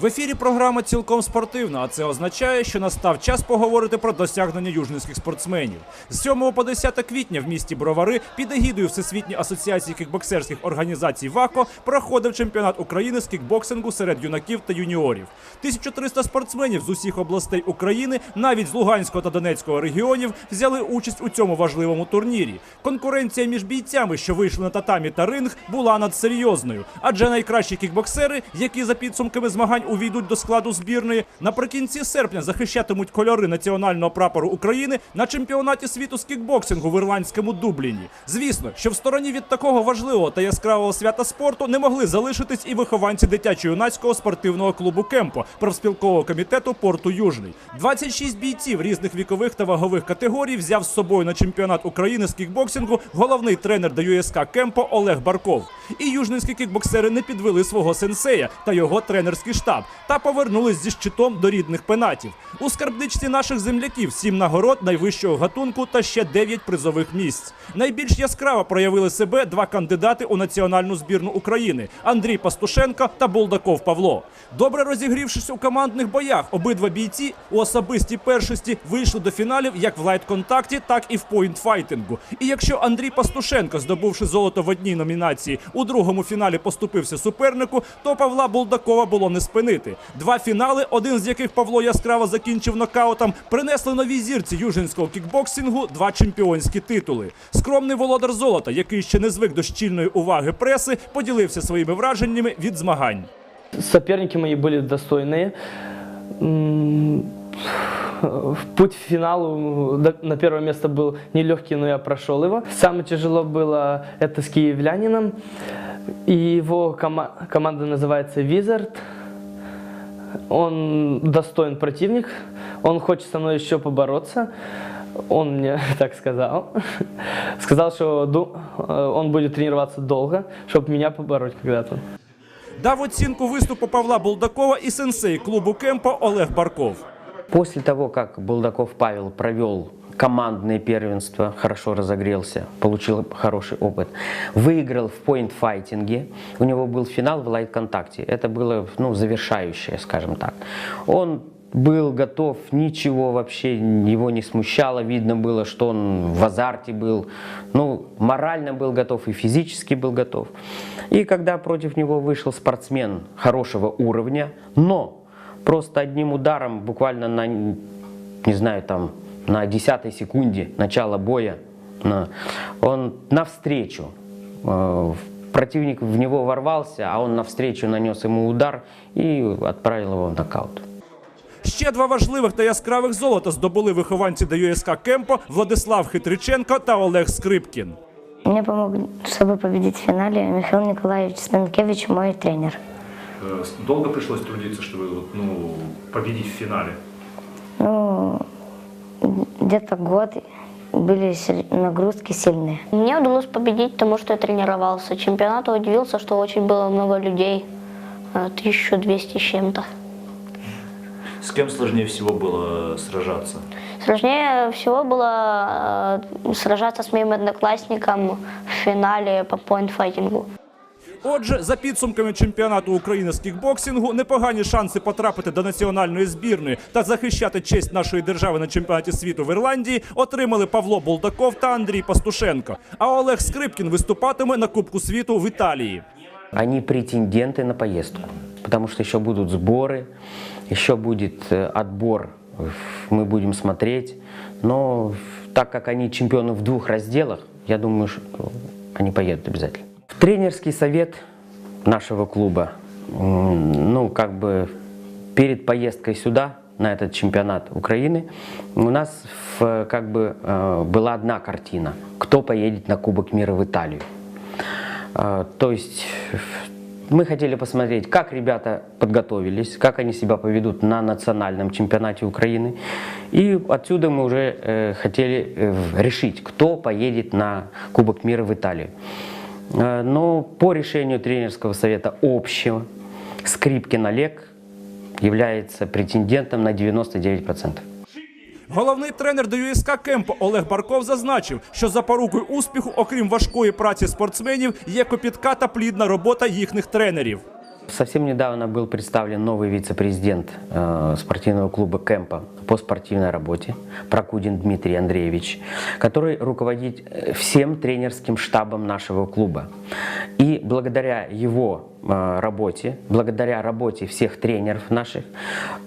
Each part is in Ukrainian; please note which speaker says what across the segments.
Speaker 1: В ефірі програма цілком спортивна, а це означає, що настав час поговорити про досягнення южницьких спортсменів. З 7 по 10 квітня в місті Бровари під егідою Всесвітньої асоціації кікбоксерських організацій ВАКО проходив чемпіонат України з кікбоксингу серед юнаків та юніорів. 1300 спортсменів з усіх областей України, навіть з Луганського та Донецького регіонів, взяли участь у цьому важливому турнірі. Конкуренція між бійцями, що вийшли на татамі та ринг, була надсерйозною, адже найкращі кікбоксери, які за підсумками змагань увійдуть до складу збірної, наприкінці серпня захищатимуть кольори національного прапору України на чемпіонаті світу з кікбоксингу в ірландському Дубліні. Звісно, що в стороні від такого важливого та яскравого свята спорту не могли залишитись і вихованці дитячо-юнацького спортивного клубу Кемпо профспілкового комітету порту Южний. 26 бійців різних вікових та вагових категорій взяв з собою на чемпіонат України з кікбоксингу головний тренер ДЮСК Кемпо Олег Барков. І южницькі кікбоксери не підвели свого сенсея та його тренерський штаб та повернулись зі щитом до рідних пенатів. У скарбничці наших земляків сім нагород найвищого гатунку та ще дев'ять призових місць. Найбільш яскраво проявили себе два кандидати у національну збірну України Андрій Пастушенко та Булдаков Павло. Добре розігрівшись у командних боях, обидва бійці у особистій першості вийшли до фіналів як в лайт-контакті, так і в поінт-файтингу. І якщо Андрій Пастушенко, здобувши золото в одній номінації, у другому фіналі поступився супернику, то Павла Булдакова було не спинити. Два фінали, один з яких Павло яскраво закінчив нокаутом, принесли новій зірці южинського кікбоксингу два чемпіонські титули. Скромний володар золота, який ще не звик до щільної уваги преси, поділився своїми враженнями від змагань.
Speaker 2: Соперники мои были достойные. М, В путь к финалу до- на первое место был нелегкий, но я прошел его. Самое тяжело было это с киевлянином. И его кома- команда называется Wizard. Он достоин противник. Он хочет со мной еще побороться. Он мне так сказал. Сказал, что ду- э, он будет тренироваться долго, чтобы меня побороть когда-то.
Speaker 1: Дав оцінку виступу Павла Булдакова і сенсей клубу Кемпо Олег Барков.
Speaker 3: После того, как Булдаков Павел провел командное первенство, хорошо разогрелся, получил хороший опыт, выиграл в поинт-файтинге, у него был финал в лайт-контакте, это было ну, завершающее, скажем так. Он был готов, ничего вообще его не смущало, видно было, что он в азарте был, ну, морально был готов и физически был готов. И когда против него вышел спортсмен хорошего уровня, но просто одним ударом, буквально на, не знаю, там, на десятой секунде начала боя, на- он навстречу, э, противник в него ворвался, а он навстречу нанес ему удар и отправил его в нокаут.
Speaker 1: Ще два важливих та яскравих золота здобули вихованці ДЮСК Кемпо Владислав Хитриченко та Олег Скрипкін.
Speaker 4: Мне помог, чтобы победить в финале Михаил Николаевич Станкевич, мой тренер.
Speaker 1: Э, Долго пришлось трудиться, чтобы ну, победить в финале?
Speaker 4: Ну, где-то год были нагрузки сильные.
Speaker 5: Мне удалось победить, потому что я тренировался. Чемпионату удивился, что очень было много людей. э, 1200 с чем-то.
Speaker 6: С кем сложнее всего было сражаться?
Speaker 5: Сложнее всего было э, сражаться с моим одноклассником в финале по поинт-файтингу.
Speaker 1: Отже, за підсумками чемпіонату України з кікбоксингу, непогані шанси потрапити до національної збірної та захищати честь нашої держави на чемпіонаті світу в Ірландії отримали Павло Булдаков та Андрій Пастушенко. А Олег Скрипкін виступатиме на Кубку світу в Італії.
Speaker 3: Они претенденты на поездку, потому что еще будут сборы, еще будет э, отбор, мы будем смотреть. Но так как они чемпионы в двух разделах, я думаю, что они поедут обязательно. Тренерский совет нашего клуба, ну, как бы перед поездкой сюда, на этот чемпионат Украины, у нас в- как бы э, была одна картина, кто поедет на Кубок мира в Италию. А, То есть мы хотели посмотреть, как ребята подготовились, как они себя поведут на национальном чемпионате Украины. И отсюда мы уже э, хотели э, решить, кто поедет на Кубок мира в Италию. Э, Но по решению тренерского совета общего Скрипкин Олег является претендентом на 99%.
Speaker 1: Головний тренер ДЮСК Кемпо Олег Барков зазначив, що запорукою успіху, окрім важкої праці спортсменів, є копітка та плідна робота їхніх тренерів.
Speaker 3: Совсем недавно был представлен новый вице-президент э, спортивного клуба «Кемпа» по спортивной работе, Прокудин Дмитрий Андреевич, который руководит э, всем тренерским штабом нашего клуба. И благодаря его э, работе, благодаря работе всех тренеров наших,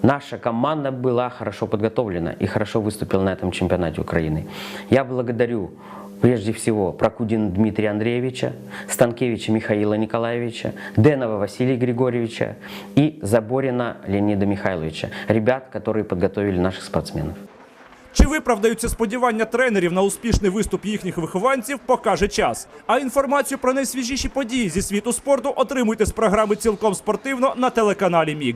Speaker 3: наша команда была хорошо подготовлена и хорошо выступила на этом чемпионате Украины. Я благодарю Прежде всего, Прокудина Дмитрия Андреевича, Станкевича Михаила Николаевича, Денова Василия Григорьевича и Заборина Леонида Михайловича. Ребят, которые подготовили наших спортсменов.
Speaker 1: Чи виправдаються сподівання тренерів на успішний виступ їхніх вихованців, покаже час. А інформацію про найсвіжіші події зі світу спорту отримуйте з програми цілком спортивно на телеканалі Міг.